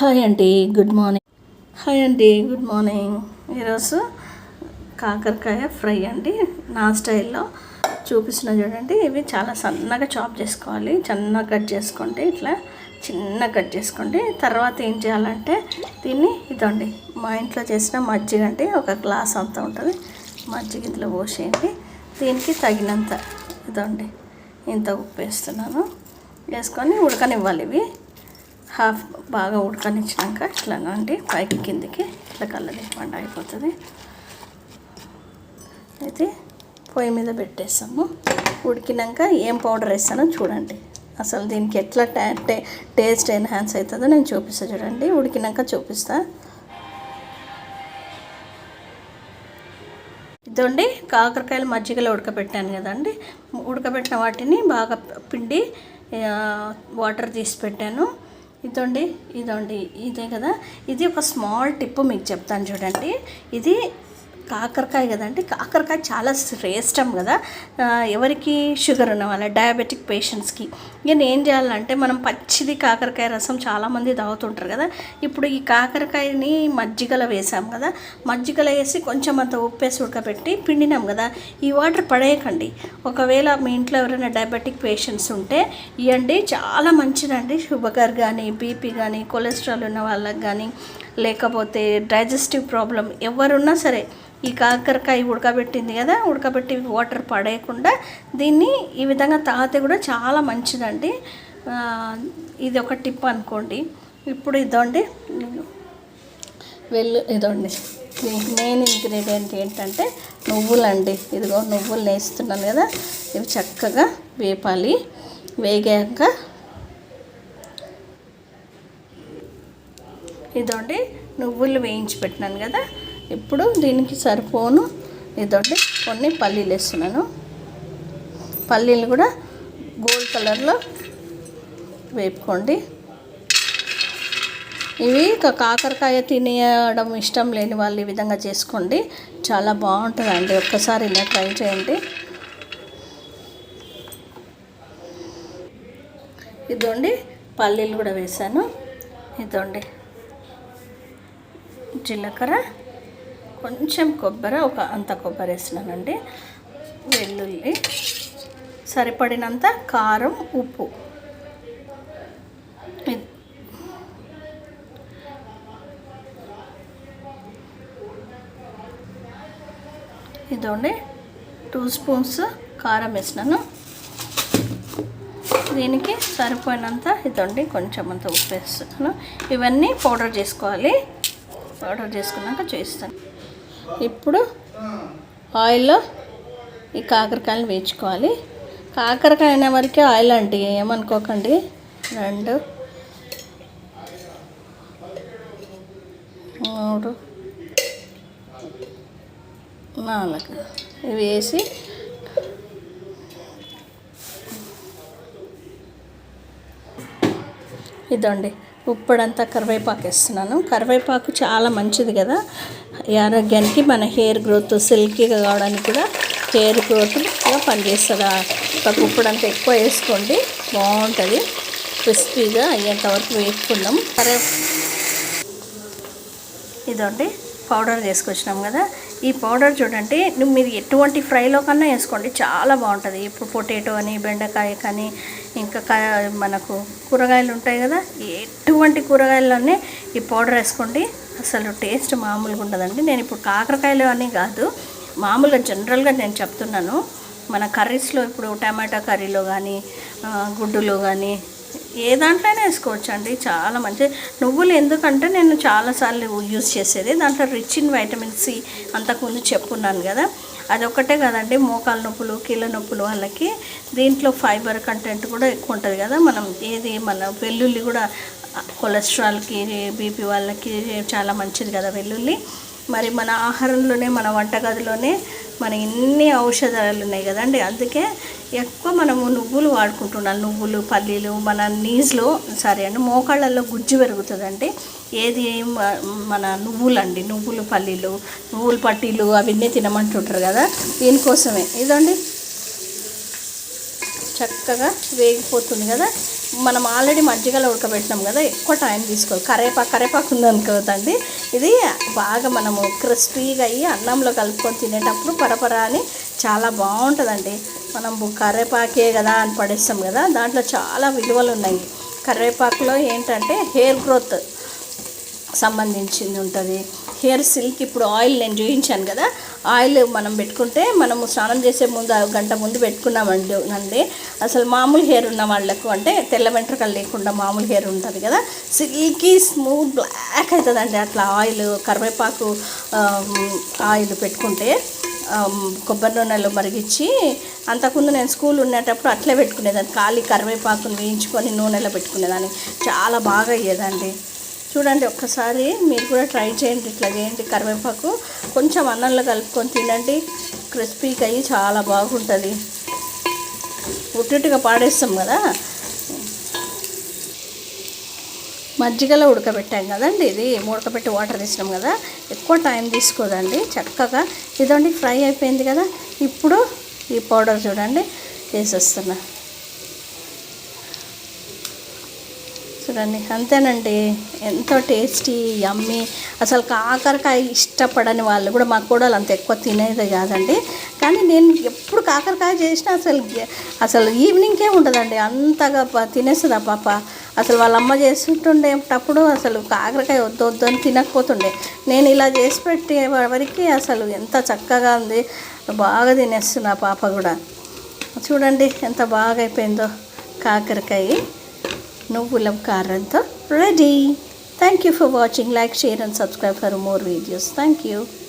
Hi అండి good morning hi అండి good morning ఈరోజు కాకరకాయ ఫ్రై అండి. నా స్టైల్లో చూపిస్తున్న చూడండి. ఇవి చాలా సన్నగా చాప్ చేసుకోవాలి. చిన్నగా కట్ చేసుకోండి. ఇట్లా చిన్న కట్ చేసుకోండి. తర్వాత ఏం చేయాలంటే దీన్ని ఇదండి. మా ఇంట్లో చేసిన మజ్జిగ అండి. ఒక గ్లాస్ అంత ఉంటుంది. మజ్జిగ ఇందులో పోసేయండి. దీనికి తగినంత ఇదండి. ఇంత ఉప్పు వేస్తున్నాను. వేసుకొని ఉడకనివ్వాలి ఇవి. హాఫ్ బాగా ఉడకనిచ్చినాక ఇట్లా అండి పైకి కిందికి ఇట్లా కళ్ళదిప్పండి అయిపోతుంది. అయితే పొయ్యి మీద పెట్టేస్తాము. ఉడికినాక ఏం పౌడర్ వేస్తానో చూడండి. అసలు దీనికి ఎట్లా టే టే- టేస్ట్ ఎన్హాన్స్ అవుతుందో నేను చూపిస్తా చూడండి. ఉడికినాక చూపిస్తా. ఇదండి కాకరకాయలు మజ్జిగలో ఉడకబెట్టాను కదండి. ఉడకబెట్టిన వాటిని బాగా పిండి వాటర్ తీసి పెట్టాను. ఇదండి ఇదండి ఇదే కదా. ఇది ఒక స్మాల్ టిప్ మీకు చెప్తాను చూడండి. ఇది కాకరకాయ కదండి కాకరకాయ చాలా శ్రేష్టం కదా. ఎవరికి షుగర్ ఉన్న వాళ్ళ డయాబెటిక్ పేషెంట్స్కి ఇక ఏం చేయాలంటే మనం పచ్చిది కాకరకాయ రసం చాలామంది తాగుతుంటారు కదా. ఇప్పుడు ఈ కాకరకాయని మజ్జిగలో వేసాం కదా. మజ్జిగలో వేసి కొంచెం అంత ఉప్పేసి ఉడకబెట్టి పిండినాం కదా. ఈ వాటర్ పడేయకండి. ఒకవేళ మీ ఇంట్లో ఎవరైనా డయాబెటిక్ పేషెంట్స్ ఉంటే ఇవ్వండి చాలా మంచిదండి. షుగర్ కానీ బీపీ కానీ కొలెస్ట్రాల్ ఉన్న వాళ్ళకి కానీ లేకపోతే డైజెస్టివ్ ప్రాబ్లం ఎవరున్నా సరే ఈ కాకరకాయ ఉడకబెట్టింది కదా ఉడకబెట్టి వాటర్ పడేయకుండా దీన్ని ఈ విధంగా తాగితే కూడా చాలా మంచిదండి. ఇది ఒక టిప్ అనుకోండి. ఇప్పుడు ఇదండి వెళ్ళు ఇదండి. దీనికి మెయిన్ ఇంగ్రీడియంట్ ఏంటంటే నువ్వులండి. ఇదిగో నువ్వులు వేస్తున్నాను కదా ఇవి చక్కగా వేపాలి. వేగాక ఇదండి నువ్వులు వేయించి పెట్టినాను కదా. ఇప్పుడు దీనికి సరిపోను. ఇదండి కొన్ని పల్లీలు వేస్తున్నాను. పల్లీలు కూడా గోల్డ్ కలర్లో వేపుకోండి. ఇవి కాకరకాయ తినేయడం ఇష్టం లేని వాళ్ళు ఈ విధంగా చేసుకోండి. చాలా బాగుంటుందండి. ఒక్కసారి ఇలా ట్రై చేయండి. ఇదండి పల్లీలు కూడా వేసాను ఇదండి. జీలకర్ర కొంచెం కొబ్బరి ఒక అంత కొబ్బరి వేసినానండి. వెల్లుల్లి సరిపడినంత కారం ఉప్పు. ఇదండి. టూ స్పూన్స్ కారం వేసినాను. దీనికి సరిపోయినంత ఇదండి. కొంచెం అంత ఉప్పు వేస్తున్నాను. ఇవన్నీ పౌడర్ చేసుకోవాలి. ఆర్డర్ చేసుకున్నాక చేస్తాను ఇప్పుడు ఆయిల్లో ఈ కాకరకాయలు వేయించుకోవాలి. కాకరకాయ అయిన వరకే ఆయిల్ అండి ఏమనుకోకండి. రెండు మూడు నాలుగు. ఇవి వేసి ఇదండి. ఉప్పుడంతా కరివేపాకు వేస్తున్నాను. కరివేపాకు చాలా మంచిది కదా. ఈ ఆరోగ్యానికి మన హెయిర్ గ్రోత్ సిల్కీగా కావడానికి కూడా హెయిర్ గ్రోత్గా పనిచేస్తుంది. ఒక ఉప్పుడంతా ఎక్కువ వేసుకోండి. బాగుంటుంది. క్రిస్పీగా అయ్యేంత వరకు వేసుకుందాం కరే ఇదండి పౌడర్ చేసుకొచ్చినాం కదా. ఈ పౌడర్ చూడండి నువ్వు మీరు ఎటువంటి ఫ్రైలో కన్నా వేసుకోండి చాలా బాగుంటుంది. ఇప్పుడు పొటాటో అని బెండకాయ కానీ ఇంకా మనకు కూరగాయలు ఉంటాయి కదా ఎటువంటి కూరగాయలన్నీ ఈ పౌడర్ వేసుకోండి. అసలు టేస్ట్ మామూలుగా ఉండదండి. నేను ఇప్పుడు కాకరకాయలు అని కాదు మామూలుగా జనరల్గా నేను చెప్తున్నాను. మన కర్రీస్లో ఇప్పుడు టమాటా కర్రీలో కానీ గుడ్డులో కానీ ఏ దాంట్లోనే వేసుకోవచ్చు అండి చాలా మంచి నువ్వులు ఎందుకంటే నేను చాలాసార్లు యూజ్ చేసేది. దాంట్లో రిచ్ ఇన్ వైటమిన్ సి అంతకుముందు చెప్పున్నాను కదా. అదొక్కటే కదండి. మోకాల నొప్పులు కీళ్ళ నొప్పులు వాళ్ళకి దీంట్లో ఫైబర్ కంటెంట్ కూడా ఎక్కువ ఉంటుంది కదా. మనం ఏది మన వెల్లుల్లి కూడా కొలెస్ట్రాల్కి బీపీ వాళ్ళకి చాలా మంచిది కదా వెల్లుల్లి. మరి మన ఆహారంలోనే మన వంటగదిలోనే మన ఇన్ని ఔషధాలు ఉన్నాయి కదండి. అందుకే ఎక్కువ మనము నువ్వులు వాడుకుంటున్నాం. నువ్వులు పల్లీలు మన నీజ్లో సరే అండి మోకాళ్ళల్లో గుజ్జు పెరుగుతుందండి ఏది మన నువ్వులండి నువ్వులు పల్లీలు నువ్వులు పట్టీలు అవన్నీ తినమంటుంటారు కదా దీనికోసమే. ఇదండి. చక్కగా వేగిపోతుంది కదా. మనం ఆల్రెడీ మజ్జిగలో ఉడకబెట్టినాం కదా ఎక్కువ టైం తీసుకోవాలి. కరేపాకు కరేపాకు ఉందనుకోదండి ఇది బాగా మనము క్రిస్పీగా అయ్యి అన్నంలో కలుపుకొని తినేటప్పుడు పరపర అని చాలా బాగుంటుందండి. మనం బు- కరివేపాకే కదా అని పడేస్తాం కదా దాంట్లో చాలా విలువలు ఉన్నాయి. కరివేపాకులో ఏంటంటే హెయిర్ గ్రోత్ సంబంధించింది ఉంటుంది. హెయిర్ సిల్క్ ఇప్పుడు ఆయిల్ నేను చూపించాను కదా ఆయిల్ మనం పెట్టుకుంటే మనము స్నానం చేసే ముందు గంట ముందు పెట్టుకున్నామండి అండి. అసలు మామూలు హెయిర్ ఉన్న వాళ్ళకు అంటే తెల్ల వెంట్రుకలు లేకుండా మామూలు హెయిర్ ఉంటుంది కదా సిల్కీ స్మూత్ బ్లాక్ అవుతుందండి అట్లా ఆయిల్ కరివేపాకు ఆయిల్ పెట్టుకుంటే. కొబ్బరి నూనెలో మరిగించి అంతకుముందు నేను స్కూల్ ఉండేటప్పుడు అట్లే పెట్టుకునేదాన్ని. ఖాళీ కరివేపాకును వేయించుకొని నూనెలో పెట్టుకునేదాన్ని. చాలా బాగా అయ్యేదండి. చూడండి ఒక్కసారి మీరు కూడా ట్రై చేయండి ఇట్లా చేయండి. కరివేపాకు కొంచెం అన్నంలో కలుపుకొని తినండి. క్రిస్పీగా అయ్యి చాలా బాగుంటుంది. ఉట్టిగా పాడేస్తాం కదా? మజ్జిగలో ఉడకబెట్టాం కదండి ఇది ఉడకబెట్టి వాటర్ తీసినాం కదా ఎక్కువ టైం తీసుకోదండి చక్కగా. ఇదండి ఫ్రై అయిపోయింది కదా ఇప్పుడు ఈ పౌడర్ చూడండి వేసేస్తున్నా. చూడండి అంతేనండి ఎంతో టేస్టీ యమ్మీ. అసలు కాకరకాయ ఇష్టపడని వాళ్ళు కూడా మా కూడలు అంత ఎక్కువ తినేది కాదండి. కానీ నేను ఎప్పుడు కాకరకాయ చేసినా అసలు అసలు ఈవినింగ్కే ఉంటుందండి అంతగా తినేస్తుంది ఆ పాప? అసలు వాళ్ళ అమ్మ చేస్తుంటుండేటప్పుడు అసలు కాకరకాయ వద్దు వద్దు అని తినకపోతుండే. నేను ఇలా చేసి పెట్టే వరకు అసలు ఎంత చక్కగా ఉంది. బాగా తినేస్తుంది ఆ పాప కూడా. చూడండి ఎంత బాగా అయిపోయిందో కాకరకాయ నువ్వుల కారంతో ready. Thank you for watching like share and subscribe for more videos thank you